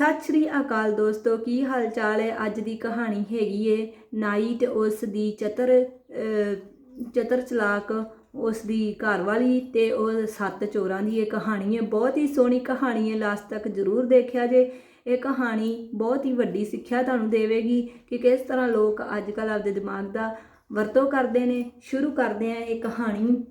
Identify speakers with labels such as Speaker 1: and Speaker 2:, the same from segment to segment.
Speaker 1: ਸਤਿ ਸ਼੍ਰੀ ਅਕਾਲ ਦੋਸਤੋ, ਕੀ ਹਾਲ ਚਾਲ ਹੈ? ਅੱਜ ਦੀ ਕਹਾਣੀ ਹੈਗੀ ਏ ਨਾਈ ਤੇ ਉਸ ਦੀ ਚਤਰ ਚਤਰ ਚਲਾਕ, ਉਸ ਦੀ ਘਰਵਾਲੀ ਤੇ ਉਹ ਸੱਤ ਚੋਰਾਂ ਦੀ ਇਹ ਕਹਾਣੀ ਹੈ। ਬਹੁਤ ਹੀ ਸੋਹਣੀ ਕਹਾਣੀ ਹੈ, ਲਾਸਟ ਤੱਕ ਜ਼ਰੂਰ ਦੇਖਿਆ ਜੇ। ਇਹ ਕਹਾਣੀ ਬਹੁਤ ਹੀ ਵੱਡੀ ਸਿੱਖਿਆ ਤੁਹਾਨੂੰ ਦੇਵੇਗੀ ਕਿ ਕਿਸ ਤਰ੍ਹਾਂ ਲੋਕ ਅੱਜ ਕੱਲ੍ਹ ਆਪਦੇ ਦਿਮਾਗ ਦਾ ਵਰਤੋਂ ਕਰਦੇ ਨੇ। ਸ਼ੁਰੂ ਕਰਦੇ ਆ ਇਹ ਕਹਾਣੀ।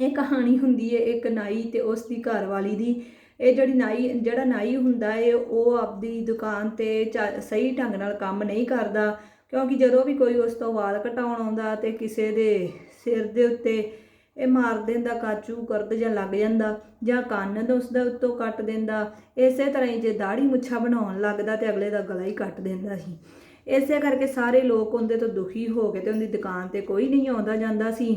Speaker 1: ਇਹ ਕਹਾਣੀ ਹੁੰਦੀ ਹੈ ਇੱਕ ਨਾਈ ਤੇ ਉਸ ਦੀ ਘਰਵਾਲੀ ਦੀ। ਇਹ ਜਿਹੜੀ ਨਾਈ, ਜਿਹੜਾ ਨਾਈ ਹੁੰਦਾ ਹੈ ਉਹ ਆਪਦੀ ਦੁਕਾਨ ਤੇ ਚਾ- ਸਹੀ ਢੰਗ ਨਾਲ ਕੰਮ ਨਹੀਂ ਕਰਦਾ, ਕਿਉਂਕਿ ਜਦੋਂ ਵੀ ਕੋਈ ਉਸ ਤੋਂ ਵਾਲ ਕਟਾਉਣ ਆਉਂਦਾ ਤੇ ਕਿਸੇ ਦੇ ਸਿਰ ਦੇ ਉੱਤੇ ਇਹ ਮਾਰ ਦਿੰਦਾ, ਕਾਚੂ, ਕਰਦ ਜਾਂ ਲੱਗ ਜਾਂਦਾ ਜਾਂ ਕੰਨ ਦਾ ਉਸ ਦਾ ਉੱਤੋਂ ਕੱਟ ਦਿੰਦਾ, ਇਸੇ ਤਰ੍ਹਾਂ ਹੀ ਜੇ ਦਾੜੀ ਮੁੱਛਾ ਬਣਾਉਣ ਲੱਗਦਾ ਤੇ ਅਗਲੇ ਦਾ ਗਲਾ ਹੀ ਕੱਟ ਦਿੰਦਾ ਸੀ। ਇਸੇ ਕਰਕੇ ਸਾਰੇ ਲੋਕ ਉਹਦੇ ਤੋਂ ਦੁਖੀ ਹੋ ਗਏ ਤੇ ਉਹਦੀ ਦੁਕਾਨ ਤੇ ਕੋਈ ਨਹੀਂ ਆਉਂਦਾ ਜਾਂਦਾ ਸੀ।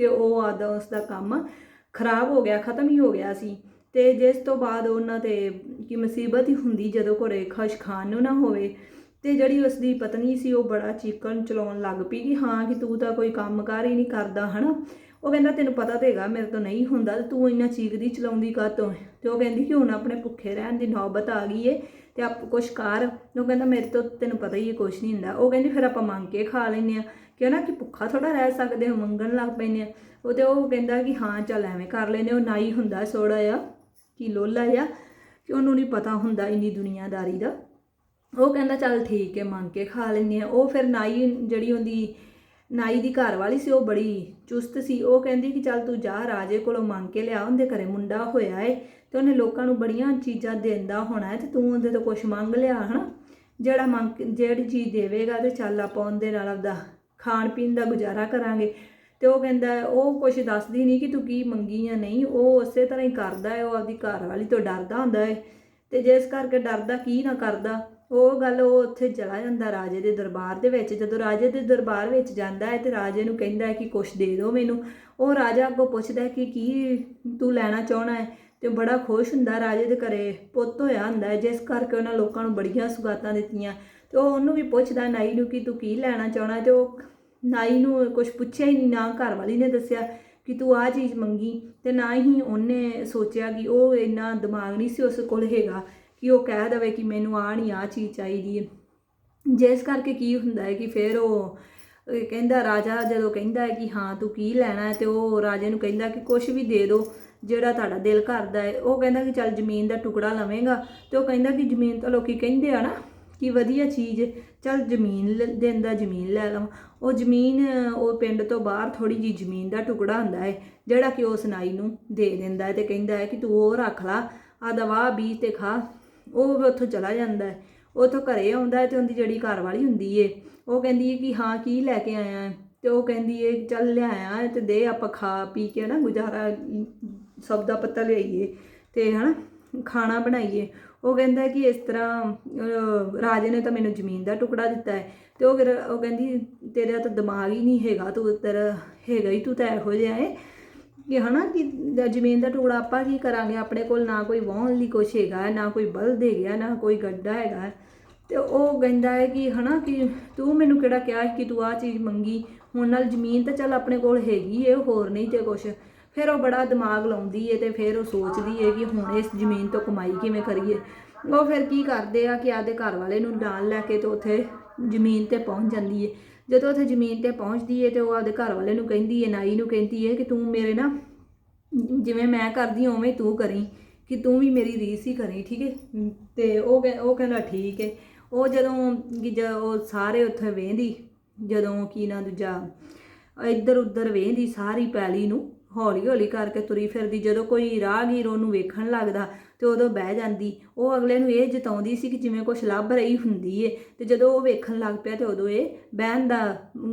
Speaker 1: ਤੇ ਉਹ ਆਦਾ ਉਸ ਦਾ ਕੰਮ ਖਰਾਬ ਹੋ ਗਿਆ, ਖਤਮ ਹੀ ਹੋ ਗਿਆ ਸੀ। ਤੇ ਜਿਸ ਤੋਂ ਬਾਅਦ ਉਹਨਾਂ ਤੇ ਕਿ ਮੁਸੀਬਤ ਹੀ ਹੁੰਦੀ ਜਦੋਂ ਘਰੇ ਖੁਸ਼ ਖਾਨ ਨੂੰ ਨਾ ਹੋਵੇ, ਤੇ ਜਿਹੜੀ ਉਸ ਦੀ ਪਤਨੀ ਸੀ ਉਹ ਬੜਾ ਚੀਕਣ ਚਲਾਉਣ ਲੱਗ ਪਈ ਕਿ ਹਾਂ, ਕਿ ਤੂੰ ਤਾਂ ਕੋਈ ਕੰਮ ਕੰਮਕਾਰ ਹੀ ਨਹੀਂ ਕਰਦਾ, ਹਨਾ? ਉਹ ਕਹਿੰਦਾ, ਤੈਨੂੰ ਪਤਾ ਤੇ ਹੈਗਾ, ਮੇਰੇ ਤੋਂ ਨਹੀਂ ਹੁੰਦਾ, ਤੂੰ ਇੰਨਾ ਚੀਕਦੀ ਚਲਾਉਂਦੀ ਕਾਤੋਂ ਤੇ ਉਹ ਕਹਿੰਦੀ ਕਿ ਹੁਣ ਆਪਣੇ ਭੁੱਖੇ ਰਹਿਣ ਦੀ ਨੌਬਤ ਆ ਗਈ ਏ। ਤੇ ਆਪ ਕੁਛ ਕਰ। ਉਹ ਕਹਿੰਦਾ, ਮੇਰੇ ਤੋਂ ਤੈਨੂੰ ਪਤਾ ਹੀ ਹੈ, ਕੁਛ ਨਹੀਂ ਹੁੰਦਾ। ਉਹ ਕਹਿੰਦੀ, ਫਿਰ ਆਪਾਂ ਮੰਗ ਕੇ ਖਾ ਲੈਂਦੇ ਆ ਕਿਉਂ ਨਾ ਕਿ ਭੁੱਖਾ ਥੋੜਾ ਰਹਿ ਸਕਦੇ ਹੋ, ਮੰਗਣ ਲੱਗ ਪੈਂਦੇ ਆ ਉਹ ਤੇ ਉਹ ਕਹਿੰਦਾ ਕਿ, ਹਾਂ, ਚੱਲ ਐਵੇਂ ਕਰ ਲੈਨੇ ਉਹ ਨਾਈ ਹੁੰਦਾ ਸੋੜਾ ਆ ਕਿ ਲੋਲਾ ਆ ਕਿ ਉਹਨੂੰ ਨਹੀਂ ਪਤਾ ਹੁੰਦਾ ਇੰਨੀ ਦੁਨੀਆਦਾਰੀ ਦਾ। ਉਹ ਕਹਿੰਦਾ, ਚੱਲ ਠੀਕ ਹੈ, ਮੰਗ ਕੇ ਖਾ ਲੈਂਦੇ ਆ ਉਹ ਫਿਰ ਨਾਈ ਜਿਹੜੀ ਉਹਦੀ ਨਾਈ ਦੀ ਘਰ ਵਾਲੀ ਸੀ, ਉਹ ਬੜੀ ਚੁਸਤ ਸੀ। ਉਹ ਕਹਿੰਦੀ ਕਿ ਚੱਲ ਤੂੰ ਜਾ, ਰਾਜੇ ਕੋਲੋਂ ਮੰਗ ਕੇ ਲਿਆ, ਉਹਦੇ ਘਰੇ ਮੁੰਡਾ ਹੋਇਆ ਏ ਤੇ ਉਹਨੇ ਲੋਕਾਂ ਨੂੰ ਬੜੀਆਂ ਚੀਜ਼ਾਂ ਦਿੰਦਾ ਹੋਣਾ ਹੈ ਤੇ ਤੂੰ ਉਹਦੇ ਤੋਂ ਕੁਝ ਮੰਗ ਲਿਆ, ਹਨਾ? ਜਿਹੜਾ ਮੰਗ, ਜਿਹੜੀ ਚੀਜ਼ ਦੇਵੇਗਾ ਤੇ ਚੱਲ ਆਪਾਂ ਉਹਦੇ ਨਾਲ ਆਪਦਾ ਖਾਣ ਪੀਣ ਦਾ ਗੁਜ਼ਾਰਾ ਕਰਾਂਗੇ। ਤੇ ਉਹ ਕਹਿੰਦਾ, ਉਹ ਕੁਝ ਦੱਸਦੀ ਨਹੀਂ ਕਿ ਤੂੰ ਕੀ ਮੰਗੀ ਜਾਂ ਨਹੀਂ, ਉਹ ਉਸੇ ਤਰ੍ਹਾਂ ਹੀ ਕਰਦਾ ਹੈ ਉਹ ਆਪਦੀ ਘਰ ਵਾਲੀ ਤੋਂ ਡਰਦਾ ਹੁੰਦਾ ਹੈ ਤੇ ਜਿਸ ਕਰਕੇ ਡਰਦਾ, ਕੀ ਨਾ ਕਰਦਾ। ਉਹ ਗੱਲ ਉਹ ਉੱਥੇ ਚਲਾ ਜਾਂਦਾ ਰਾਜੇ ਦੇ ਦਰਬਾਰ ਦੇ ਵਿੱਚ। ਜਦੋਂ ਰਾਜੇ ਦੇ ਦਰਬਾਰ ਵਿੱਚ ਜਾਂਦਾ ਹੈ ਤੇ ਰਾਜੇ ਨੂੰ ਕਹਿੰਦਾ ਹੈ ਕਿ ਕੁਛ ਦੇ ਦਿਓ ਮੈਨੂੰ। ਉਹ ਰਾਜਾ ਅੱਗੋਂ ਪੁੱਛਦਾ ਹੈ ਕਿ ਕੀ ਤੂੰ ਲੈਣਾ ਚਾਹਣਾ ਹੈ? ਤੇ ਉਹ ਬੜਾ ਖੁਸ਼ ਹੁੰਦਾ, ਰਾਜੇ ਦੇ ਘਰੇ ਪੁੱਤ ਹੋਇਆ ਹੁੰਦਾ ਜਿਸ ਕਰਕੇ ਉਹਨਾਂ ਲੋਕਾਂ ਨੂੰ ਬੜੀਆਂ ਸੁਗਾਤਾਂ ਦਿੱਤੀਆਂ। ਤੇ ਉਹ ਉਹਨੂੰ ਵੀ ਪੁੱਛਦਾ, ਨਾਈ ਨੂੰ ਕਿ ਤੂੰ ਕੀ ਲੈਣਾ ਚਾਹਣਾ ਹੈ? ਤੇ ਉਹ ਨਾਈ ਨੂੰ ਕੁਝ ਪੁੱਛਿਆ ਹੀ ਨਹੀਂ, ਨਾ ਘਰ ਵਾਲੀ ਨੇ ਦੱਸਿਆ ਕਿ ਤੂੰ ਆਹ ਚੀਜ਼ ਮੰਗੀ। ਤੇ ਨਾ ਹੀ ਉਹਨੇ ਸੋਚਿਆ ਕਿ ਉਹ ਇੰਨਾ ਦਿਮਾਗ ਨਹੀਂ ਸੀ ਉਸ ਕੋਲ ਹੈਗਾ। ਕਿ ਉਹ ਕਹਿ ਦਵੇ ਕਿ ਮੈਨੂੰ ਆ ਨਹੀਂ ਆ ਚੀਜ਼ ਚਾਹੀਦੀ ਹੈ। ਜਿਸ ਕਰਕੇ ਕੀ ਹੁੰਦਾ ਹੈ ਕਿ ਫਿਰ ਉਹ ਕਹਿੰਦਾ ਰਾਜਾ ਜਦੋਂ ਕਹਿੰਦਾ ਹੈ ਕਿ ਹਾਂ ਤੂੰ ਕੀ ਲੈਣਾ ਹੈ ਤੇ ਉਹ ਰਾਜੇ ਨੂੰ ਕਹਿੰਦਾ ਕਿ ਕੁਝ ਵੀ ਦੇ ਦਿਓ ਜਿਹੜਾ ਤੁਹਾਡਾ ਦਿਲ ਕਰਦਾ ਹੈ। ਉਹ ਕਹਿੰਦਾ ਕਿ ਚੱਲ ਜ਼ਮੀਨ ਦਾ ਟੁਕੜਾ ਲਵੇਂਗਾ ਤੇ ਉਹ ਕਹਿੰਦਾ ਕਿ ਜ਼ਮੀਨ ਤਾਂ ਲੋਕੀ ਕਹਿੰਦੇ ਆ ਨਾ ਕਿ ਵਧੀਆ ਚੀਜ਼ ਚੱਲ ਜ਼ਮੀਨ ਲ- ਦਿੰਦਾ ਜ਼ਮੀਨ ਲੈ ਲਵਾਂ। ਉਹ ਜ਼ਮੀਨ, ਉਹ ਪਿੰਡ ਤੋਂ ਬਾਹਰ ਥੋੜੀ ਜੀ ਜ਼ਮੀਨ ਦਾ ਟੁਕੜਾ ਹੁੰਦਾ ਹੈ, ਜਿਹੜਾ ਕਿ ਉਹ ਨਾਈ ਨੂੰ ਦੇ ਦਿੰਦਾ ਹੈ ਤੇ ਕਹਿੰਦਾ ਹੈ ਕਿ ਤੂੰ ਉਹ ਰੱਖ ਲਾ ਆ ਦਵਾ ਬੀਜ ਤੇ ਖਾ। ਉਹ ਉੱਥੋਂ ਚਲਾ ਜਾਂਦਾ ਹੈ। ਉੱਥੋਂ ਘਰੇ ਆਉਂਦਾ ਹੈ ਤੇ ਉਹਦੀ ਜਿਹੜੀ ਘਰ ਵਾਲੀ ਹੁੰਦੀ ਏ ਉਹ ਕਹਿੰਦੀ ਏ ਕਿ ਹਾਂ ਕੀ ਲੈ ਕੇ ਆਇਆ ਹੈ? ਤੇ ਉਹ ਕਹਿੰਦੀ ਏ ਚੱਲ ਲਿਆਇਆ ਹੈ ਤੇ ਦੇ ਆਪਾਂ ਖਾ ਪੀ ਕੇ ਨਾ ਗੁਜ਼ਾਰਾ ਅਮ, ਸਬਦਾ ਪੱਤਾ ਲਿਆਈਏ ਤੇ ਹਨਾ ਖਾਣਾ ਬਣਾਈਏ। ਉਹ ਕਹਿੰਦਾ ਕਿ ਇਸ ਤਰ੍ਹਾਂ ਅਹ, ਰਾਜੇ ਨੇ ਤਾਂ ਮੈਨੂੰ ਜ਼ਮੀਨ ਦਾ ਟੁਕੜਾ ਦਿੱਤਾ ਹੈ ਤੇ ਉਹ ਫਿਰ ਉਹ ਕਹਿੰਦੀ ਤੇਰਾ ਤਾਂ ਦਿਮਾਗ ਹੀ ਨਹੀਂ ਹੈਗਾ ਤੂੰ ਤੇਰਾ ਹੈਗਾ ਹੀ ਤੂੰ ਤਾਂ ਇਹੋ ਜਿਹਾ ਹੈ ਕਿ ਹਨਾ ਕਿ ਜ਼ਮੀਨ ਦਾ ਟੁਕੜਾ ਆਪਾਂ ਕੀ ਕਰਾਂਗੇ? ਆਪਣੇ ਕੋਲ ਨਾ ਕੋਈ ਵਾਹਣ ਲਈ ਕੁਛ ਹੈਗਾ ਹੈ, ਨਾ ਕੋਈ ਬਲਦ ਹੈਗਾ ਨਾ ਕੋਈ ਗੱਡਾ ਹੈਗਾ। ਹੈ। ਤੇ ਉਹ ਕਹਿੰਦਾ ਹੈ ਕਿ ਹਨਾ ਕਿ ਤੂੰ ਮੈਨੂੰ ਕਿਹੜਾ ਕਿਹਾ ਕਿ ਤੂੰ ਆਹ ਚੀਜ਼ ਮੰਗੀ? ਹੁਣ ਨਾਲ ਜ਼ਮੀਨ ਤਾਂ ਚੱਲ ਆਪਣੇ ਕੋਲ ਹੈਗੀ ਏ ਹੋਰ ਨਹੀਂ ਤੇ ਕੁਛ। ਫਿਰ ਉਹ ਬੜਾ ਦਿਮਾਗ ਲਾਉਂਦੀ ਏ ਤੇ ਫਿਰ ਉਹ ਸੋਚਦੀ ਏ ਕਿ ਹੁਣ ਇਸ ਜ਼ਮੀਨ ਤੋਂ ਕਮਾਈ ਕਿਵੇਂ ਕਰੀਏ? ਉਹ ਫਿਰ ਕੀ ਕਰਦੇ ਆ ਕਿ ਆਦੇ ਘਰ ਵਾਲੇ ਨੂੰ ਨਾਲ ਲੈ ਕੇ ਤੇ ਉੱਥੇ ਜ਼ਮੀਨ ਤੇ ਪਹੁੰਚ ਜਾਂਦੀ ਏ। ਜਦੋਂ ਉੱਥੇ ਜ਼ਮੀਨ ਤੇ ਪਹੁੰਚਦੀ ਏ ਤੇ ਉਹ ਆਪਦੇ ਘਰ ਵਾਲੇ ਨੂੰ ਕਹਿੰਦੀ ਏ, ਨਾਈ ਨੂੰ ਕਹਿੰਦੀ ਏ ਕਿ ਤੂੰ ਮੇਰੇ ਨਾ, ਜਿਵੇਂ ਮੈਂ ਕਰਦੀ ਹਾਂ ਉਵੇਂ ਤੂੰ ਕਰੀ, ਕਿ ਤੂੰ ਵੀ ਮੇਰੀ ਰੀਸ ਹੀ ਕਰੀ, ਠੀਕ ਹੈ ਤੇ ਉਹ ਕਹਿ- ਉਹ ਕਹਿੰਦਾ ਠੀਕ ਹੈ ਉਹ ਜਦੋਂ ਕਿ ਉਹ ਸਾਰੇ ਉੱਥੇ ਵੇਂਦੀ ਜਦੋਂ ਕੀ ਨਾ ਦੂਜਾ ਇੱਧਰ ਉੱਧਰ ਵੇਂਦੀ ਸਾਰੀ ਪੈਲੀ ਨੂੰ ਹੌਲੀ ਹੌਲੀ ਕਰਕੇ ਤੁਰੀ ਫਿਰਦੀ। ਜਦੋਂ ਕੋਈ ਰਾਹਗੀਰ ਉਹਨੂੰ ਵੇਖਣ ਲੱਗਦਾ ਤੇ ਉਦੋਂ ਬਹਿ ਜਾਂਦੀ। ਉਹ ਅਗਲੇ ਨੂੰ ਇਹ ਜਤਾਉਂਦੀ ਸੀ ਕਿ ਜਿਵੇਂ ਕੁਝ ਲੱਭ ਰਹੀ ਹੁੰਦੀ ਏ। ਤੇ ਜਦੋਂ ਉਹ ਵੇਖਣ ਲੱਗ ਪਿਆ ਤੇ ਉਦੋਂ ਇਹ ਬਹਿਣ ਦਾ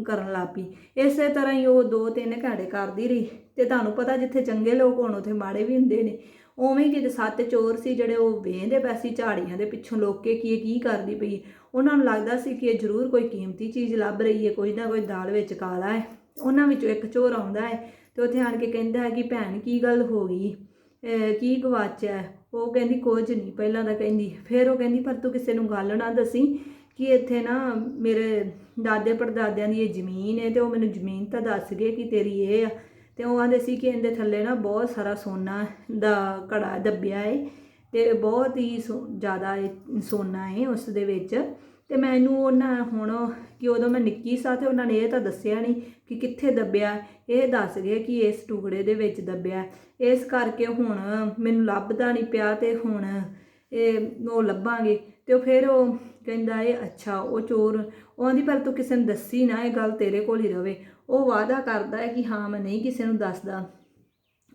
Speaker 1: ਕਰਨ ਲੱਗ ਪਈ। ਇਸੇ ਤਰ੍ਹਾਂ ਹੀ ਉਹ ਦੋ ਤਿੰਨ ਘੰਟੇ ਕਰਦੀ ਰਹੀ। ਤੇ ਤੁਹਾਨੂੰ ਪਤਾ ਜਿੱਥੇ ਚੰਗੇ ਲੋਕ ਹੋਣ, ਉੱਥੇ ਮਾੜੇ ਵੀ ਹੁੰਦੇ ਨੇ। ਉਵੇਂ ਹੀ ਕਿਤੇ ਸੱਤ ਚੋਰ ਸੀ ਜਿਹੜੇ ਉਹ ਵੇਂਦੇ ਪਏ ਸੀ ਝਾੜੀਆਂ ਦੇ ਪਿੱਛੋਂ ਲੋਕ ਕੇ ਕੀ ਇਹ ਕੀ ਕਰਦੀ ਪਈ ਉਹਨਾਂ ਨੂੰ ਲੱਗਦਾ ਸੀ ਕਿ ਇਹ ਜ਼ਰੂਰ ਕੋਈ ਕੀਮਤੀ ਚੀਜ਼ ਲੱਭ ਰਹੀ ਹੈ ਕੋਈ ਨਾ ਕੋਈ ਦਾਲ ਵਿੱਚ ਕਾਲਾ ਹੈ ਉਹਨਾਂ ਵਿੱਚੋਂ ਇੱਕ ਚੋਰ ਆਉਂਦਾ ਹੈ ਤੇ ਉੱਥੇ ਆਣ ਕੇ ਕਹਿੰਦਾ ਹੈ ਕਿ ਭੈਣ ਕੀ ਗੱਲ ਹੋ ਗਈ? ਕੀ ਗਵਾਚਿਆ? ਹੈ? ਉਹ ਕਹਿੰਦੀ, ਕੁਝ ਨਹੀਂ। ਪਹਿਲਾਂ ਤਾਂ ਕਹਿੰਦੀ, ਫਿਰ ਉਹ ਕਹਿੰਦੀ, ਪਰ ਤੂੰ ਕਿਸੇ ਨੂੰ ਗੱਲ ਨਾ ਦੱਸੀ ਕਿ ਇੱਥੇ ਨਾ ਮੇਰੇ ਦਾਦੇ ਪੜਦਾਦਿਆਂ ਦੀ ਇਹ ਜ਼ਮੀਨ ਹੈ ਤੇ ਉਹ ਮੈਨੂੰ ਜ਼ਮੀਨ ਤਾਂ ਦੱਸ ਗਏ ਕਿ ਤੇਰੀ ਇਹ ਆ। ਤੇ ਉਹ ਆਂਦੇ ਸੀ ਕਿ ਇਹਦੇ ਥੱਲੇ ਨਾ ਬਹੁਤ ਸਾਰਾ ਸੋਨਾ ਦਾ ਘੜਾ ਦੱਬਿਆ ਏ ਤੇ ਬਹੁਤ ਹੀ ਸੋ- ਜ਼ਿਆਦਾ ਇਹ ਸੋਨਾ ਹੈ ਉਸ ਦੇ ਵਿੱਚ। ਤੇ ਮੈਨੂੰ ਉਹਨਾਂ ਹੁਣ ਕਿ ਉਦੋਂ ਮੈਂ ਨਿੱਕੀ ਸਾਂ ਤੇ ਉਹਨਾਂ ਨੇ ਇਹ ਤਾਂ ਦੱਸਿਆ ਨਹੀਂ ਕਿ ਕਿੱਥੇ ਦੱਬਿਆ। ਇਹ ਦੱਸ ਗਏ ਕਿ ਇਸ ਟੁਕੜੇ ਦੇ ਵਿੱਚ ਦੱਬਿਆ। ਇਸ ਕਰਕੇ ਹੁਣ ਮੈਨੂੰ ਲੱਭਦਾ ਨਹੀਂ ਪਿਆ ਤੇ ਹੁਣ ਇਹ ਉਹ ਲੱਭਾਂਗੇ। ਤੇ ਉਹ ਫਿਰ ਉਹ ਕਹਿੰਦਾ ਇਹ ਅੱਛਾ, ਉਹ ਚੋਰ ਉਹਦੀ ਪਰ ਤੂੰ ਕਿਸੇ ਨੂੰ ਦੱਸੀ ਨਾ, ਇਹ ਗੱਲ ਤੇਰੇ ਕੋਲ ਹੀ ਰਵੇ। ਉਹ ਵਾਅਦਾ ਕਰਦਾ ਹੈ ਕਿ ਹਾਂ, ਮੈਂ ਨਹੀਂ ਕਿਸੇ ਨੂੰ ਦੱਸਦਾ।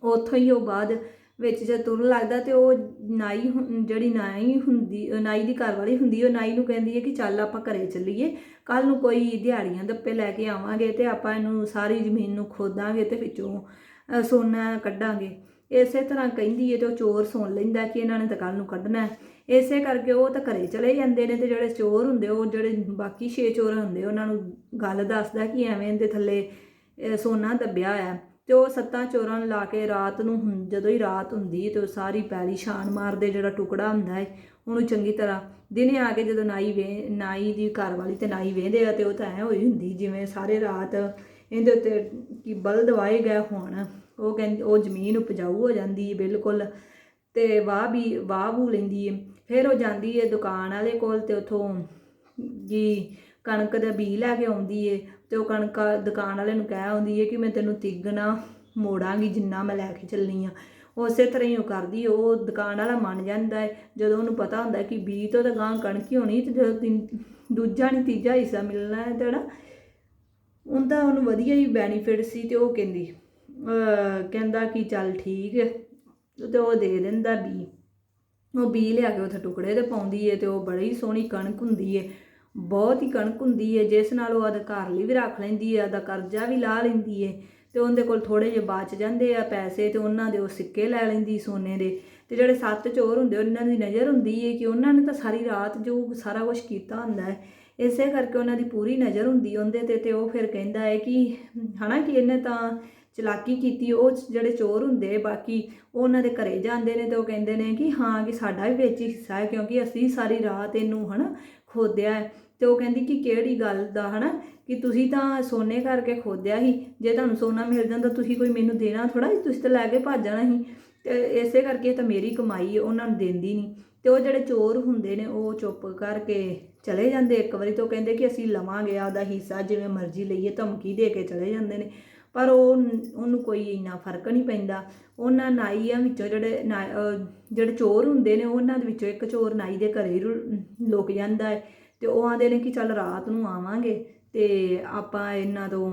Speaker 1: ਉੱਥੋਂ ਹੀ ਉਹ ਬਾਅਦ ਵਿੱਚ ਜਦ ਤੁਰਨ ਲੱਗਦਾ ਤੇ ਉਹ ਨਾਈ ਹੁੰ- ਜਿਹੜੀ ਨਾਈ ਹੁੰਦੀ, ਨਾਈ ਦੀ ਘਰ ਵਾਲੀ ਹੁੰਦੀ, ਉਹ ਨਾਈ ਨੂੰ ਕਹਿੰਦੀ ਹੈ ਕਿ ਚੱਲ ਆਪਾਂ ਘਰੇ ਚੱਲੀਏ ਕੱਲ ਨੂੰ ਕੋਈ ਦਿਹਾੜੀਆਂ ਦੱਪੇ ਲੈ ਕੇ ਆਵਾਂਗੇ ਤੇ ਆਪਾਂ ਇਹਨੂੰ ਸਾਰੀ ਜ਼ਮੀਨ ਨੂੰ ਖੋਦਾਂਗੇ ਤੇ ਵਿੱਚੋਂ ਸੋਨਾ ਕੱਢਾਂਗੇ। ਇਸੇ ਤਰ੍ਹਾਂ ਕਹਿੰਦੀ ਹੈ ਤੇ ਉਹ ਚੋਰ ਸੁਣ ਲੈਂਦਾ ਕਿ ਇਹਨਾਂ ਨੇ ਤਾਂ ਕੱਲ ਨੂੰ ਕੱਢਣਾ ਹੈ। ਇਸੇ ਕਰਕੇ ਉਹ ਤਾਂ ਘਰੇ ਚਲੇ ਜਾਂਦੇ ਨੇ ਤੇ ਜਿਹੜੇ ਚੋਰ ਹੁੰਦੇ, ਉਹ ਜਿਹੜੇ ਬਾਕੀ ਛੇ ਚੋਰ ਹੁੰਦੇ, ਉਹਨਾਂ ਨੂੰ ਗੱਲ ਦੱਸਦਾ ਕਿ ਐਵੇਂ ਦੇ ਥੱਲੇ ਸੋਨਾ ਦੱਬਿਆ ਹੋਇਆ ਤੇ ਉਹ ਸੱਤਾਂ ਚੋਰਾਂ ਨੂੰ ਲਾ ਕੇ ਰਾਤ ਨੂੰ ਹੁੰ- ਜਦੋਂ ਹੀ ਰਾਤ ਹੁੰਦੀ ਤੇ ਉਹ ਸਾਰੀ ਪੈਲੀ ਛਾਣ ਮਾਰਦੇ ਜਿਹੜਾ ਟੁਕੜਾ ਹੁੰਦਾ ਹੈ, ਉਹਨੂੰ ਚੰਗੀ ਤਰ੍ਹਾਂ ਦਿਨੇ ਆ ਕੇ ਜਦੋਂ ਨਾਈ ਵੇ, ਨਾਈ ਦੀ ਘਰ ਵਾਲੀ ਤੇ ਨਾਈ ਵੇਂਦੇ ਆ ਤੇ ਉਹ ਤਾਂ ਐ ਹੋਈ ਹੁੰਦੀ ਜਿਵੇਂ ਸਾਰੇ ਰਾਤ ਇਹਦੇ ਉੱਤੇ ਕੀ ਬਲ ਦਵਾਏ ਗਏ ਹੋਣ, ਉਹ ਕਹਿੰਦੀ, ਉਹ ਜ਼ਮੀਨ ਉਪਜਾਊ ਹੋ ਜਾਂਦੀ ਹੈ ਬਿਲਕੁਲ ਤੇ ਵਾਹ ਵੀ, ਵਾਹ ਬੂ ਲੈਂਦੀ ਹੈ। ਫਿਰ ਉਹ ਜਾਂਦੀ ਹੈ ਦੁਕਾਨ ਵਾਲੇ ਕੋਲ ਤੇ ਉਥੋਂ ਜੀ ਕਣਕ ਦਾ ਬੀ ਲੈ ਕੇ ਆਉਂਦੀ ਏ ਤੇ ਉਹ ਕਣਕ ਦੁਕਾਨ ਵਾਲੇ ਨੂੰ ਕਹਿ ਆਉਂਦੀ ਹੈ ਕਿ ਮੈਂ ਤੈਨੂੰ ਤਿੱਗਣਾ ਮੋੜਾਂਗੀ ਜਿੰਨਾ ਮੈਂ ਲੈ ਕੇ ਚੱਲਣੀ ਆ। ਉਸੇ ਤਰ੍ਹਾਂ ਹੀ ਉਹ ਕਰਦੀ ਉਹ ਦੁਕਾਨ ਵਾਲਾ ਮੰਨ ਜਾਂਦਾ ਹੈ। ਜਦੋਂ ਉਹਨੂੰ ਪਤਾ ਹੁੰਦਾ ਕਿ ਬੀ ਤੋਂ ਤਾਂ ਗਾਂ ਕਣਕ ਹੀ ਹੋਣੀ, ਤੇ ਜਦੋਂ ਤਿੰਨ- ਦੂਜਾ ਨਹੀਂ ਤੀਜਾ ਹਿੱਸਾ ਮਿਲਣਾ ਹੈ ਤੇ ਜਿਹੜਾ ਉਹਦਾ ਉਹਨੂੰ ਵਧੀਆ ਹੀ ਬੈਨੀਫਿਟ ਸੀ ਤੇ ਉਹ ਕਹਿੰਦੀ ਕਹਿੰਦਾ ਕਿ ਚੱਲ ਠੀਕ ਹੈ, ਤੇ ਉਹ ਦੇ ਦਿੰਦਾ ਬੀ ਉਹ ਬੀ ਲਿਆ ਕੇ ਉੱਥੇ ਟੁਕੜੇ ਤੇ ਪਾਉਂਦੀ ਏ ਤੇ ਉਹ ਬੜੀ ਸੋਹਣੀ ਕਣਕ ਹੁੰਦੀ ਏ ਬਹੁਤ ਹੀ ਕਣਕ ਹੁੰਦੀ ਹੈ ਜਿਸ ਨਾਲ ਉਹ ਆਪਦੇ ਘਰ ਲਈ ਵੀ ਰੱਖ ਲੈਂਦੀ ਹੈ ਆਪਦਾ ਕਰਜ਼ਾ ਵੀ ਲਾਹ ਲੈਂਦੀ ਹੈ ਤੇ ਉਹਦੇ ਕੋਲ ਥੋੜੇ ਜਿਹੇ ਬਚ ਜਾਂਦੇ ਆ ਪੈਸੇ ਤੇ ਉਹਨਾਂ ਦੇ ਉਹ ਸਿੱਕੇ ਲੈ ਲੈਂਦੀ ਸੋਨੇ ਦੇ ਤੇ ਜਿਹੜੇ ਸੱਤ ਚੋਰ ਹੁੰਦੇ ਉਹਨਾਂ ਦੀ ਨਜ਼ਰ ਹੁੰਦੀ ਹੈ ਕਿ ਉਹਨਾਂ ਨੇ ਤਾਂ ਸਾਰੀ ਰਾਤ ਜੋ ਸਾਰਾ ਕੁਝ ਕੀਤਾ ਹੁੰਦਾ ਹੈ ਇਸੇ ਕਰਕੇ ਉਹਨਾਂ ਦੀ ਪੂਰੀ ਨਜ਼ਰ ਹੁੰਦੀ ਉਹਦੇ ਤੇ ਤੇ ਉਹ ਫਿਰ ਕਹਿੰਦਾ ਹੈ ਕਿ ਹਨਾ ਕਿ ਇਹਨੇ ਤਾਂ ਚਲਾਕੀ ਕੀਤੀ, ਉਹ ਜਿਹੜੇ ਚੋਰ ਹੁੰਦੇ ਬਾਕੀ ਉਹ ਉਹਨਾਂ ਦੇ ਘਰੇ ਜਾਂਦੇ ਨੇ ਤੇ ਉਹ ਕਹਿੰਦੇ ਨੇ ਕਿ ਹਾਂ ਕਿ ਸਾਡਾ ਵੀ ਵਿੱਚ ਹੀ ਹਿੱਸਾ ਹੈ ਕਿਉਂਕਿ ਅਸੀਂ ਸਾਰੀ ਰਾਤ ਇਹਨੂੰ ਹਨਾ ਖੋਦਿਆ ਹੈ। ਤੇ ਉਹ ਕਹਿੰਦੀ ਕਿ ਕਿਹੜੀ ਗੱਲ ਦਾ, ਹਨਾ? ਕਿ ਤੁਸੀਂ ਤਾਂ ਸੋਨੇ ਕਰਕੇ ਖੋਦਿਆ ਸੀ। ਜੇ ਤੁਹਾਨੂੰ ਸੋਨਾ ਮਿਲ ਜਾਂਦਾ, ਤੁਸੀਂ ਕੋਈ ਮੈਨੂੰ ਦੇਣਾ ਥੋੜਾ ਤੁਸੀਂ ਤਾਂ ਲੈ ਕੇ ਭੱਜ ਜਾਣਾ ਸੀ। ਤੇ ਇਸੇ ਕਰਕੇ ਤਾਂ ਮੇਰੀ ਕਮਾਈ ਹੈ, ਉਹਨਾਂ ਨੂੰ ਦਿੰਦੀ ਨਹੀਂ। ਤੇ ਉਹ ਜਿਹੜੇ ਚੋਰ ਹੁੰਦੇ ਨੇ, ਉਹ ਚੁੱਪ ਕਰਕੇ ਚਲੇ ਜਾਂਦੇ ਇੱਕ ਵਾਰੀ। ਤਾਂ ਉਹ ਕਹਿੰਦੇ ਕਿ ਅਸੀਂ ਲਵਾਂਗੇ ਆਪਦਾ ਹਿੱਸਾ, ਜਿਵੇਂ ਮਰਜ਼ੀ ਲਈਏ, ਧਮਕੀ ਦੇ ਕੇ ਚਲੇ ਜਾਂਦੇ ਨੇ। ਪਰ ਉਹ ਉਹਨੂੰ ਕੋਈ ਇੰਨਾ ਫ਼ਰਕ ਨਹੀਂ ਪੈਂਦਾ। ਉਹਨਾਂ ਨਾਈਆਂ ਵਿੱਚੋਂ ਜਿਹੜੇ ਨਾ- ਜਿਹੜੇ ਚੋਰ ਹੁੰਦੇ ਨੇ ਉਹਨਾਂ ਦੇ ਵਿੱਚੋਂ ਇੱਕ ਚੋਰ ਨਾਈ ਦੇ ਘਰੇ ਰੁ- ਲੁਕ ਜਾਂਦਾ ਹੈ ਤੇ ਉਹ ਆਂਦੇ ਨੇ ਕਿ ਚੱਲ ਰਾਤ ਨੂੰ ਆਵਾਂਗੇ ਤੇ ਆਪਾਂ ਇਹਨਾਂ ਤੋਂ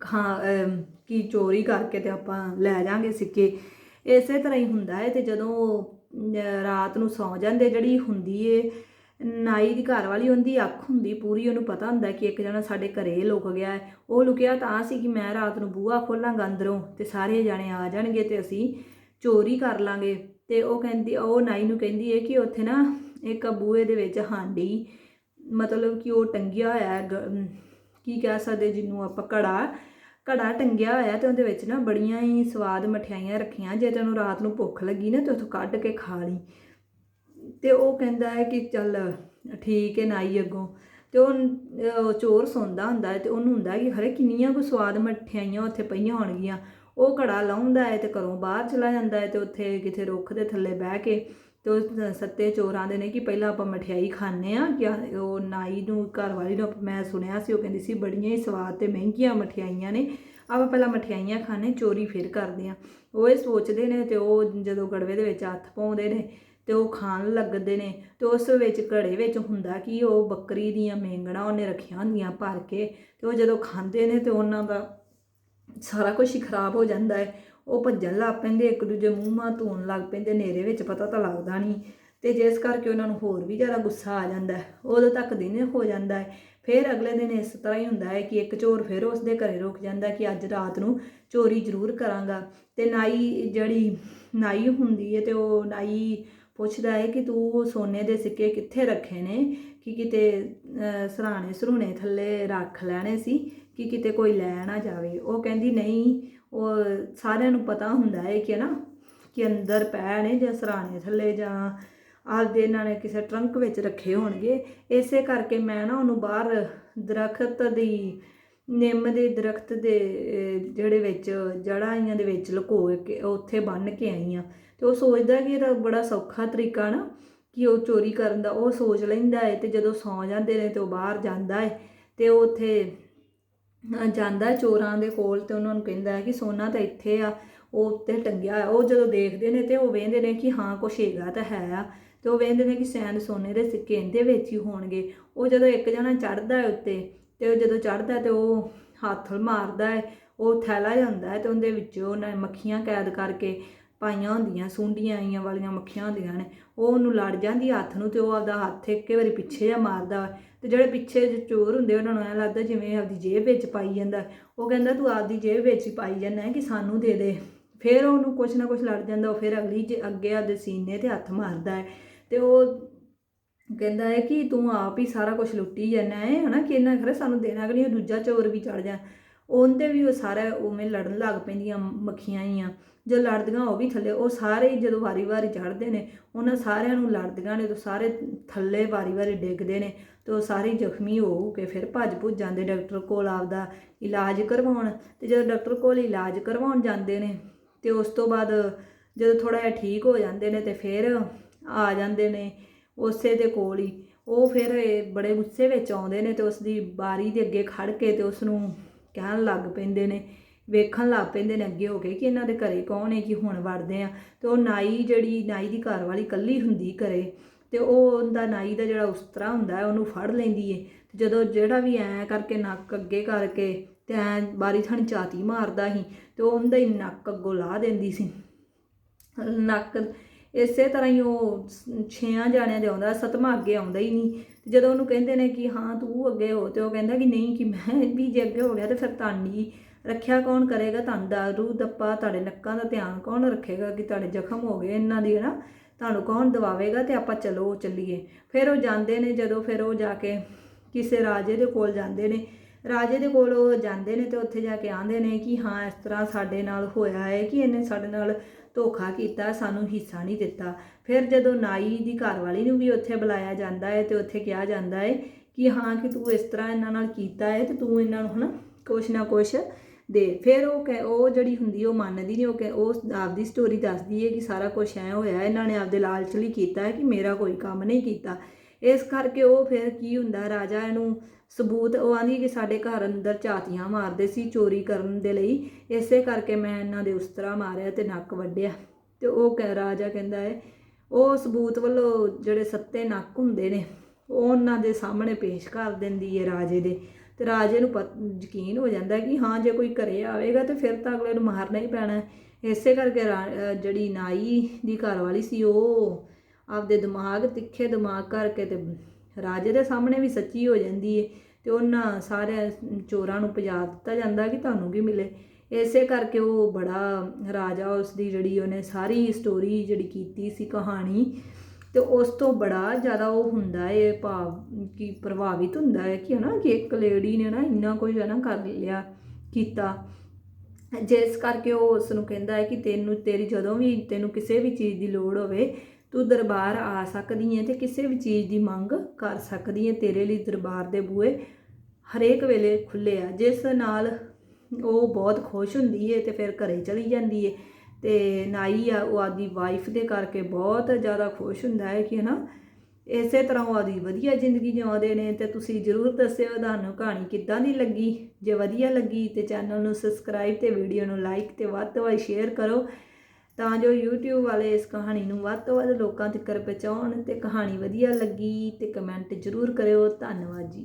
Speaker 1: ਖਾ ਅਮ, ਕੀ ਚੋਰੀ ਕਰਕੇ ਤੇ ਆਪਾਂ ਲੈ ਜਾਾਂਗੇ ਸਿੱਕੇ। ਇਸੇ ਤਰ੍ਹਾਂ ਹੀ ਹੁੰਦਾ ਹੈ ਤੇ ਜਦੋਂ ਰਾਤ ਨੂੰ ਸੌ ਜਾਂਦੇ ਜਿਹੜੀ ਹੁੰਦੀ ਏ ਨਾਈ ਦੀ ਘਰ ਵਾਲੀ, ਉਹਦੀ ਅੱਖ ਹੁੰਦੀ ਪੂਰੀ, ਉਹਨੂੰ ਪਤਾ ਹੁੰਦਾ ਕਿ ਇੱਕ ਜਣਾ ਸਾਡੇ ਘਰੇ ਲੁਕ ਗਿਆ ਹੈ। ਉਹ ਲੁਕਿਆ ਤਾਂ ਸੀ ਕਿ ਮੈਂ ਰਾਤ ਨੂੰ ਬੂਹਾ ਖੋਲਾਂਗਾ ਅੰਦਰੋਂ ਤੇ ਸਾਰੇ ਜਾਣੇ ਆ ਜਾਣਗੇ ਤੇ ਅਸੀਂ ਚੋਰੀ ਕਰ ਲਾਂਗੇ। ਤੇ ਉਹ ਕਹਿੰਦੀ, ਉਹ ਨਾਈ ਨੂੰ ਕਹਿੰਦੀ ਹੈ ਕਿ ਉੱਥੇ ਨਾ ਇੱਕ ਬੂਹੇ ਦੇ ਵਿੱਚ ਹਾਂਡੀ, ਮਤਲਬ ਕਿ ਉਹ ਟੰਗਿਆ ਹੋਇਆ ਹੈ, ਗ- ਕੀ ਕਹਿ ਸਕਦੇ ਜਿਹਨੂੰ ਆਪਾਂ, ਘੜਾ ਘੜਾ ਟੰਗਿਆ ਹੋਇਆ ਤੇ ਉਹਦੇ ਵਿੱਚ ਨਾ ਬੜੀਆਂ ਹੀ ਸਵਾਦ ਮਠਿਆਈਆਂ ਰੱਖੀਆਂ, ਜੇ ਤੈਨੂੰ ਰਾਤ ਨੂੰ ਭੁੱਖ ਲੱਗੀ ਨਾ ਤੇ ਉੱਥੋਂ ਕੱਢ ਕੇ ਖਾ ਲਈ। ਤੇ ਉਹ ਕਹਿੰਦਾ ਹੈ ਕਿ ਚੱਲ, ਠੀਕ ਹੈ ਨਾਈ ਅੱਗੋਂ। ਤੇ ਉਹ ਚੋਰ ਸੌਂਦਾ ਹੁੰਦਾ ਹੈ ਤੇ ਉਹਨੂੰ ਹੁੰਦਾ ਕਿ ਹਰੇ ਕਿੰਨੀਆਂ ਕੁ ਸਵਾਦ ਮਠਿਆਈਆਂ ਉੱਥੇ ਪਈਆਂ ਹੋਣਗੀਆਂ। ਉਹ ਘੜਾ ਲਾਉਂਦਾ ਹੈ ਤੇ ਘਰੋਂ ਬਾਹਰ ਚਲਾ ਜਾਂਦਾ ਹੈ ਤੇ ਉੱਥੇ ਕਿਤੇ ਰੁੱਖ ਦੇ ਥੱਲੇ ਬਹਿ ਕੇ ਤੇ ਉਹ ਸੱਤੇ ਚੋਰ ਆਂਦੇ ਨੇ ਕਿ ਪਹਿਲਾਂ ਆਪਾਂ ਮਠਿਆਈ ਖਾਣੇ ਆ ਕਿ ਉਹ ਨਾਈ ਨੂੰ ਘਰ ਵਾਲੀ ਨੂੰ ਮੈਂ ਸੁਣਿਆ ਸੀ, ਉਹ ਕਹਿੰਦੀ ਸੀ ਬੜੀਆਂ ਹੀ ਸਵਾਦ ਤੇ ਮਹਿੰਗੀਆਂ ਮਠਿਆਈਆਂ ਨੇ। ਆਪਾਂ ਪਹਿਲਾਂ ਮਠਿਆਈਆਂ ਖਾਣੇ ਚੋਰੀ ਫਿਰ ਕਰਦੇ ਆ ਉਹ ਇਹ ਸੋਚਦੇ ਨੇ ਤੇ ਉਹ ਜਦੋਂ ਗੜਵੇ ਦੇ ਵਿੱਚ ਹੱਥ ਪਾਉਂਦੇ ਨੇ ਤੇ ਉਹ ਖਾਣ ਲੱਗਦੇ ਨੇ। ਤੇ ਉਸ ਵਿੱਚ ਘੜੇ ਵਿੱਚ ਹੁੰਦਾ ਕਿ ਉਹ ਬੱਕਰੀ ਦੀਆਂ ਮੇਂਗਣਾ ਉਹਨੇ ਰੱਖੀਆਂ ਹੁੰਦੀਆਂ ਭਰ ਕੇ ਤੇ ਉਹ ਜਦੋਂ ਖਾਂਦੇ ਨੇ ਤੇ ਉਹਨਾਂ ਦਾ ਸਾਰਾ ਕੁਝ ਹੀ ਖਰਾਬ ਹੋ ਜਾਂਦਾ ਹੈ। ਉਹ ਭੱਜਣ ਲੱਗ ਪੈਂਦੇ, ਇੱਕ ਦੂਜੇ ਮੂੰਹ ਮਾਂ ਧੋਣ ਲੱਗ ਪੈਂਦੇ ਨੇਰੇ ਵਿੱਚ ਪਤਾ ਤਾਂ ਲੱਗਦਾ ਨਹੀਂ। ਤੇ ਜਿਸ ਕਰਕੇ ਉਹਨਾਂ ਨੂੰ ਹੋਰ ਵੀ ਜ਼ਿਆਦਾ ਗੁੱਸਾ ਆ ਜਾਂਦਾ ਹੈ। ਉਦੋਂ ਤੱਕ ਦਿਨ ਹੋ ਜਾਂਦਾ ਹੈ। ਫਿਰ ਅਗਲੇ ਦਿਨ ਇਸ ਤਰ੍ਹਾਂ ਹੀ ਹੁੰਦਾ ਹੈ ਕਿ ਇੱਕ ਚੋਰ ਫਿਰ ਉਸ ਦੇ ਘਰੇ ਰੁਕ ਜਾਂਦਾ ਕਿ ਅੱਜ ਰਾਤ ਨੂੰ ਚੋਰੀ ਜ਼ਰੂਰ ਕਰਾਂਗਾ। ਤੇ ਨਾਈ ਜਿਹੜੀ ਨਾਈ ਹੁੰਦੀ ਹੈ ਤੇ ਉਹ ਨਾਈ ਪੁੱਛਦਾ ਹੈ ਕਿ ਤੂੰ ਸੋਨੇ ਦੇ ਸਿੱਕੇ ਕਿੱਥੇ ਰੱਖੇ ਨੇ? ਕਿ ਕਿਤੇ ਸਰਾਣੇ ਸਰੂਣੇ ਥੱਲੇ ਰੱਖ ਲੈਣੇ ਸੀ, ਕਿ ਕਿਤੇ ਕੋਈ ਲੈ ਨਾ ਜਾਵੇ। ਉਹ ਕਹਿੰਦੀ, ਨਹੀਂ, ਉਹ ਸਾਰਿਆਂ ਨੂੰ ਪਤਾ ਹੁੰਦਾ ਹੈ ਕਿ ਨਾ, ਕਿ ਅੰਦਰ ਪੈ ਨੇ ਜਾਂ ਸਰਾਣੇ ਥੱਲੇ ਜਾਂ ਆਪਦੇ ਇਹਨਾਂ ਨੇ ਕਿਸੇ ਟਰੰਕ ਵਿੱਚ ਰੱਖੇ ਹੋਣਗੇ। ਇਸੇ ਕਰਕੇ ਮੈਂ ਨਾ ਉਹਨੂੰ ਬਾਹਰ ਦਰਖਤ ਦੀ, ਨਿੰਮ ਦੇ ਦਰਖਤ ਦੇ ਜਿਹੜੇ ਵਿੱਚ ਜੜ੍ਹਾਂ ਆਈਆਂ ਦੇ ਵਿੱਚ ਲੁਕੋ ਕੇ ਉੱਥੇ ਬੰਨ ਕੇ ਆਈ ਆ। ਤੇ ਉਹ ਸੋਚਦਾ ਕਿ ਇਹਦਾ ਬੜਾ ਸੌਖਾ ਤਰੀਕਾ ਨਾ, ਕਿ ਉਹ ਚੋਰੀ ਕਰਨ ਦਾ, ਉਹ ਸੋਚ ਲੈਂਦਾ ਹੈ ਤੇ ਜਦੋਂ ਸੌ ਜਾਂਦੇ ਨੇ ਤੇ ਉਹ ਬਾਹਰ ਜਾਂਦਾ ਹੈ ਤੇ ਉਹ ਉੱਥੇ ਜਾਂਦਾ ਚੋਰਾਂ ਦੇ ਕੋਲ ਤੇ ਉਹਨਾਂ ਨੂੰ ਕਹਿੰਦਾ ਹੈ ਕਿ ਸੋਨਾ ਤਾਂ ਇੱਥੇ ਆ, ਉਹ ਉੱਤੇ ਟੰਗਿਆ ਉਹ ਜਦੋਂ ਦੇਖਦੇ ਨੇ ਤੇ ਉਹ ਵੇਖਦੇ ਨੇ ਕਿ ਹਾਂ ਕੁਛ ਹੈਗਾ ਤਾਂ ਹੈ ਆ ਤੇ ਉਹ ਵੇਖਦੇ ਨੇ ਕਿ ਸ਼ਾਇਦ ਸੋਨੇ ਦੇ ਸਿੱਕੇ ਇਹਦੇ ਵਿੱਚ ਹੀ ਹੋਣਗੇ, ਉਹ ਜਦੋਂ ਇੱਕ ਜਣਾ ਚੜਦਾ ਹੈ ਉੱਤੇ ਤੇ ਉਹ ਜਦੋਂ ਚੜਦਾ ਤੇ ਉਹ ਹੱਥ ਮਾਰਦਾ ਹੈ ਉਹ ਥੈਲਾ ਜਾਂਦਾ ਹੈ ਤੇ ਉਹਦੇ ਵਿੱਚੋਂ ਉਹਨਾਂ ਮੱਖੀਆਂ ਕੈਦ ਕਰਕੇ ਪਾਈਆਂ ਹੁੰਦੀਆਂ, ਸੁੰਡੀਆਂ ਆਈਆਂ ਵਾਲੀਆਂ ਮੱਖੀਆਂ ਹੁੰਦੀਆਂ ਨੇ, ਉਹ ਉਹਨੂੰ ਲੜ ਜਾਂਦੀ ਹੱਥ ਨੂੰ ਤੇ ਉਹ ਆਪਦਾ ਹੱਥ ਇੱਕੇ ਵਾਰੀ ਪਿੱਛੇ ਜਾ ਮਾਰਦਾ ਵਾ। ਤੇ ਜਿਹੜੇ ਪਿੱਛੇ ਜਿਹੇ ਚੋਰ ਹੁੰਦੇ, ਉਹਨਾਂ ਨੂੰ ਐਂ ਲੱਗਦਾ ਜਿਵੇਂ ਆਪਦੀ ਜੇਬ ਵਿੱਚ ਪਾਈ ਜਾਂਦਾ। ਉਹ ਕਹਿੰਦਾ, ਤੂੰ ਆਪਦੀ ਜੇਬ ਵਿੱਚ ਹੀ ਪਾਈ ਜਾਂਦਾ ਕਿ ਸਾਨੂੰ ਦੇ ਦੇ। ਫਿਰ ਉਹਨੂੰ ਕੁਛ ਨਾ ਕੁਛ ਲੜ ਜਾਂਦਾ, ਉਹ ਫਿਰ ਅਗਲੀ ਜੇ ਅੱਗੇ ਆਪਦੇ ਸੀਨੇ ਤੇ ਹੱਥ ਮਾਰਦਾ ਹੈ। ਤੇ ਉਹ ਕਹਿੰਦਾ ਹੈ ਕਿ ਤੂੰ ਆਪ ਹੀ ਸਾਰਾ ਕੁਝ ਲੁੱਟੀ ਜਾਂਦਾ ਹੈ, ਹਨਾ, ਕਿ ਇਹਨਾਂ ਖਰੇ ਸਾਨੂੰ ਦੇਣਾ ਕਿ ਨਹੀਂ? ਦੂਜਾ ਚੋਰ ਵੀ ਚੜ ਜਾ। ਉਹਦੇ ਵੀ ਉਹ ਸਾਰਾ ਉਵੇਂ ਲੜਨ ਲੱਗ ਪੈਂਦੀਆਂ ਮੱਖੀਆਂ ਹੀ ਆ ਜੋ ਲੜਦੀਆਂ ਉਹ ਵੀ ਥੱਲੇ, ਉਹ ਸਾਰੇ ਹੀ ਜਦੋਂ ਵਾਰੀ-ਵਾਰੀ ਚੜ੍ਹਦੇ ਨੇ, ਉਹਨਾਂ ਸਾਰਿਆਂ ਨੂੰ ਲੜਦੀਆਂ ਨੇ ਤੇ ਸਾਰੇ ਥੱਲੇ ਵਾਰੀ-ਵਾਰੀ ਡਿੱਗਦੇ ਨੇ ਤੇ ਉਹ ਸਾਰੇ ਜ਼ਖਮੀ ਹੋ ਕੇ ਫਿਰ ਭੱਜ ਭੁੱਜ ਜਾਂਦੇ ਡਾਕਟਰ ਕੋਲ ਆਪਦਾ ਇਲਾਜ ਕਰਵਾਉਣ ਤੇ ਜਦੋਂ ਡਾਕਟਰ ਕੋਲ ਇਲਾਜ ਕਰਵਾਉਣ ਜਾਂਦੇ ਨੇ ਤੇ ਉਸ ਤੋਂ ਬਾਅਦ ਜਦੋਂ ਥੋੜਾ ਜਿਹਾ ਠੀਕ ਹੋ ਜਾਂਦੇ ਨੇ ਤੇ ਫਿਰ ਆ ਜਾਂਦੇ ਨੇ ਉਸੇ ਦੇ ਕੋਲ ਹੀ, ਉਹ ਫਿਰ ਬੜੇ ਗੁੱਸੇ ਵਿੱਚ ਆਉਂਦੇ ਨੇ ਤੇ ਉਸ ਦੀ ਬਾਰੀ ਦੇ ਅੱਗੇ ਖੜ ਕੇ ਤੇ ਉਸ ਨੂੰ ਕਹਿਣ ਲੱਗ ਪੈਂਦੇ ਨੇ ਵੇਖਣ ਲੱਗ ਪੈਂਦੇ ਨੇ ਅੱਗੇ ਹੋ ਕੇ ਕਿ ਇਹਨਾਂ ਦੇ ਘਰੇ ਕੌਣ ਹੈ, ਕਿ ਹੁਣ ਵੜਦੇ ਆ। ਤੇ ਉਹ ਨਾਈ ਜਿਹੜੀ, ਨਾਈ ਦੀ ਘਰ ਵਾਲੀ ਕੱਲੀ ਹੁੰਦੀ ਘਰੇ, ਤੇ ਉਹ ਉਹਦਾ ਨਾਈ ਦਾ ਜਿਹੜਾ ਉਸਤਰਾ ਹੁੰਦਾ ਹੈ, ਉਹਨੂੰ ਫੜ ਲੈਂਦੀ ਏ ਤੇ ਜਦੋਂ ਜਿਹੜਾ ਵੀ ਐ ਕਰਕੇ ਨੱਕ ਅੱਗੇ ਕਰਕੇ ਤੇ ਐ ਬਾਰੀ ਥਾਣੀ ਚਾਤੀ ਮਾਰਦਾ ਸੀ, ਤੇ ਉਹ ਉਹਦਾ ਹੀ ਨੱਕ ਅੱਗੋਂ ਲਾ ਦਿੰਦੀ ਸੀ। ਨੱਕ ਇਸੇ ਤਰ੍ਹਾਂ ਹੀ ਉਹ ਸ- ਛੇਆਂ ਜਾਣਿਆਂ ਦੇ ਆਉਂਦਾ ਸਤਵਾਂ ਅੱਗੇ ਆਉਂਦਾ ਹੀ ਨਹੀਂ। ਤੇ ਜਦੋਂ ਉਹਨੂੰ ਕਹਿੰਦੇ ਨੇ ਕਿ ਹਾਂ ਤੂੰ ਅੱਗੇ ਹੋ, ਤੇ ਉਹ ਕਹਿੰਦਾ ਕਿ ਨਹੀਂ, ਕਿ ਮੈਂ ਵੀ ਜੇ ਅੱਗੇ ਹੋ ਗਿਆ ਤੇ ਫਿਰ ਤਾਨੀ ਰੱਖਿਆ ਕੌਣ ਕਰੇਗਾ? ਤੁਹਾਨੂੰ ਦਾਰੂ ਦੱਪਾ, ਤੁਹਾਡੇ ਨੱਕਾਂ ਦਾ ਧਿਆਨ ਕੌਣ ਰੱਖੇਗਾ ਕਿ ਤੁਹਾਡੇ ਜ਼ਖਮ ਹੋ ਗਏ? ਇਹਨਾਂ ਦੀ ਨਾ ਤੁਹਾਨੂੰ ਕੌਣ ਦਵਾਵੇਗਾ ਤੇ ਆਪਾਂ ਚਲੋ ਚੱਲੀਏ। ਫਿਰ ਉਹ ਜਾਂਦੇ ਨੇ ਜਦੋਂ, ਫਿਰ ਉਹ ਜਾ ਕੇ ਕਿਸੇ ਰਾਜੇ ਦੇ ਕੋਲ ਜਾਂਦੇ ਨੇ। ਰਾਜੇ ਦੇ ਕੋਲ ਉਹ ਜਾਂਦੇ ਨੇ ਤੇ ਉੱਥੇ ਜਾ ਕੇ ਆਂਦੇ ਨੇ ਕਿ ਹਾਂ, ਇਸ ਤਰ੍ਹਾਂ ਸਾਡੇ ਨਾਲ ਹੋਇਆ ਹੈ ਕਿ ਇਹਨੇ ਸਾਡੇ ਨਾਲ ਧੋਖਾ ਕੀਤਾ, ਸਾਨੂੰ ਹਿੱਸਾ ਨਹੀਂ ਦਿੱਤਾ। ਫਿਰ ਜਦੋਂ ਨਾਈ ਦੀ ਘਰਵਾਲੀ ਨੂੰ ਵੀ ਉੱਥੇ ਬੁਲਾਇਆ ਜਾਂਦਾ ਹੈ ਤੇ ਉੱਥੇ ਕਿਹਾ ਜਾਂਦਾ ਹੈ ਕਿ ਹਾਂ, ਕਿ ਤੂੰ ਇਸ ਤਰ੍ਹਾਂ ਇਹਨਾਂ ਨਾਲ ਕੀਤਾ ਹੈ ਤੇ ਤੂੰ ਇਹਨਾਂ ਨੂੰ ਹਨਾ, ਕੁਛ ਨਾ ਕੁਛ ਦੇ। ਫਿਰ ਉਹ ਕਹਿ- ਉਹ ਜਿਹੜੀ ਹੁੰਦੀ ਉਹ ਮੰਨਦੀ ਨਹੀਂ ਉਹ ਕਹਿ- ਉਹ ਆਪਦੀ ਸਟੋਰੀ ਦੱਸਦੀ ਹੈ ਕਿ ਸਾਰਾ ਕੁਝ ਐ ਹੋਇਆ, ਇਹਨਾਂ ਨੇ ਆਪਦੇ ਲਾਲਚ ਲਈ ਕੀਤਾ ਹੈ ਕਿ ਮੇਰਾ ਕੋਈ ਕੰਮ ਨਹੀਂ ਕੀਤਾ। ਇਸ ਕਰਕੇ ਉਹ ਫਿਰ ਕੀ ਹੁੰਦਾ, ਰਾਜਾ ਇਹਨੂੰ ਸਬੂਤ, ਉਹ ਆਂਦੀ ਕਿ ਸਾਡੇ ਘਰ ਅੰਦਰ ਝਾਤੀਆਂ ਮਾਰਦੇ ਸੀ ਚੋਰੀ ਕਰਨ ਦੇ ਲਈ। ਇਸੇ ਕਰਕੇ ਮੈਂ ਇਹਨਾਂ ਦੇ ਉਸਤਰਾ ਮਾਰਿਆ ਤੇ ਨੱਕ ਵੱਢਿਆ। ਤੇ ਉਹ ਕਹਿ, ਰਾਜਾ ਕਹਿੰਦਾ ਹੈ ਉਹ ਸਬੂਤ ਵੱਲੋਂ ਜਿਹੜੇ ਸੱਤੇ ਨੱਕ ਹੁੰਦੇ ਨੇ, ਉਹ ਉਹਨਾਂ ਦੇ ਸਾਹਮਣੇ ਪੇਸ਼ ਕਰ ਦਿੰਦੀ ਹੈ ਰਾਜੇ ਦੇ। ਤੇ ਰਾਜੇ ਨੂੰ ਪਤ, ਯਕੀਨ ਹੋ ਜਾਂਦਾ ਕਿ ਹਾਂ, ਜੇ ਕੋਈ ਘਰੇ ਆਵੇਗਾ ਤੇ ਫਿਰ ਤਾਂ ਅਗਲੇ ਨੂੰ ਮਾਰਨਾ ਹੀ ਪੈਣਾ ਇਸੇ ਕਰਕੇ ਰਾ- ਜਿਹੜੀ ਨਾਈ ਦੀ ਘਰਵਾਲੀ ਸੀ, ਉਹ ਆਪਦੇ ਦਿਮਾਗ ਤਿੱਖੇ ਦਿਮਾਗ ਕਰਕੇ ਤੇ ਰਾਜੇ ਦੇ ਸਾਹਮਣੇ ਵੀ ਸੱਚੀ ਹੋ ਜਾਂਦੀ ਏ ਤੇ ਉਹਨਾਂ ਸਾਰੇ ਚੋਰਾਂ ਨੂੰ ਭਜਾ ਦਿੱਤਾ ਜਾਂਦਾ ਕਿ ਤੁਹਾਨੂੰ ਕੀ ਮਿਲੇ। ਇਸੇ ਕਰਕੇ ਉਹ ਬੜਾ ਰਾਜਾ ਉਸ ਦੀ ਜਿਹੜੀ ਉਹਨੇ ਸਾਰੀ ਸਟੋਰੀ ਜਿਹੜੀ ਕੀਤੀ ਸੀ ਕਹਾਣੀ ਅਤੇ ਉਸ ਤੋਂ ਬੜਾ ਜ਼ਿਆਦਾ ਉਹ ਹੁੰਦਾ ਹੈ ਭਾਵ ਕਿ ਪ੍ਰਭਾਵਿਤ ਹੁੰਦਾ ਹੈ ਕਿ ਹੈ ਨਾ ਕਿ ਇੱਕ ਲੇਡੀ ਨੇ ਨਾ ਇੰਨਾ ਕੁਝ ਹੈ ਨਾ ਕਰ ਲਿਆ, ਕੀਤਾ। ਜਿਸ ਕਰਕੇ ਉਹ ਉਸ ਨੂੰ ਕਹਿੰਦਾ ਹੈ ਕਿ ਤੈਨੂੰ, ਤੇਰੀ ਜਦੋਂ ਵੀ ਤੈਨੂੰ ਕਿਸੇ ਵੀ ਚੀਜ਼ ਦੀ ਲੋੜ ਹੋਵੇ, ਤੂੰ ਦਰਬਾਰ ਆ ਸਕਦੀ ਹੈ ਤੇ ਕਿਸੇ ਵੀ ਚੀਜ਼ ਦੀ ਮੰਗ ਕਰ ਸਕਦੀ ਹੈ ਤੇਰੇ ਲਈ ਦਰਬਾਰ ਦੇ ਬੂਹੇ ਹਰੇਕ ਵੇਲੇ ਖੁੱਲੇ ਆ। ਜਿਸ ਨਾਲ ਉਹ ਬਹੁਤ ਖੁਸ਼ ਹੁੰਦੀ ਹੈ ਤੇ ਫਿਰ ਘਰੇ ਚਲੀ ਜਾਂਦੀ ਹੈ ਤੇ ਨਾਈ ਆ, ਉਹ ਆਦੀ ਵਾਈਫ ਦੇ ਕਰਕੇ ਬਹੁਤ ਜ਼ਿਆਦਾ ਖੁਸ਼ ਹੁੰਦਾ ਹੈ ਕਿ ਹਨਾ, ਇਸੇ ਤਰ੍ਹਾਂ ਉਹ ਆਦੀ ਵਧੀਆ ਜ਼ਿੰਦਗੀ ਜਿਉਂਦੇ ਨੇ ਤੇ ਤੁਸੀਂ ਜਰੂਰ ਦੱਸਿਓ ਤੁਹਾਨੂੰ ਕਹਾਣੀ ਕਿੱਦਾਂ ਦੀ ਲੱਗੀ। ਜੇ ਵਧੀਆ ਲੱਗੀ ਤੇ ਚੈਨਲ ਨੂੰ ਸਬਸਕ੍ਰਾਈਬ ਤੇ ਵੀਡੀਓ ਨੂੰ ਲਾਈਕ ਤੇ ਵੱਧ ਤੋਂ ਵੱਧ ਸ਼ੇਅਰ ਕਰੋ, ਤਾਂ ਜੋ YouTube ਵਾਲੇ ਇਸ ਕਹਾਣੀ ਨੂੰ ਵੱਧ ਤੋਂ ਵੱਧ ਲੋਕਾਂ ਤੱਕ ਪਹੁੰਚਾਉਣ ਤੇ ਕਹਾਣੀ ਵਧੀਆ ਲੱਗੀ ਤੇ ਕਮੈਂਟ ਜਰੂਰ ਕਰਿਓ। ਧੰਨਵਾਦ ਜੀ।